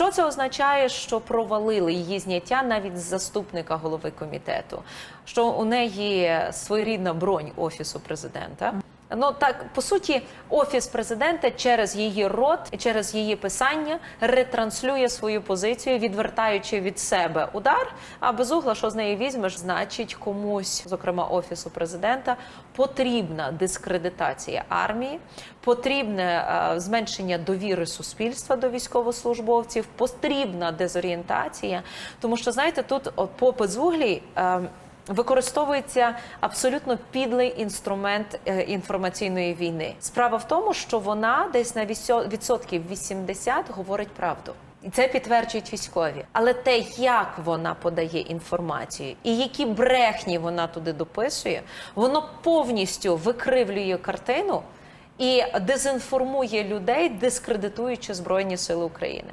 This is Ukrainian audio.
Що це означає, що провалили її зняття навіть з заступника голови комітету? Що у неї своєрідна бронь офісу президента? Ну так по суті, офіс президента через її рот і через її писання ретранслює свою позицію, відвертаючи від себе удар. А без угла, що з неї візьмеш, значить комусь, зокрема офісу президента, потрібна дискредитація армії, потрібне е, зменшення довіри суспільства до військовослужбовців, потрібна дезорієнтація. Тому що знаєте, тут от, попит з углі. е, Використовується абсолютно підлий інструмент е, інформаційної війни. Справа в тому, що вона десь на відсотків 80 говорить правду. І це підтверджують військові. Але те, як вона подає інформацію і які брехні вона туди дописує, воно повністю викривлює картину і дезінформує людей, дискредитуючи Збройні Сили України.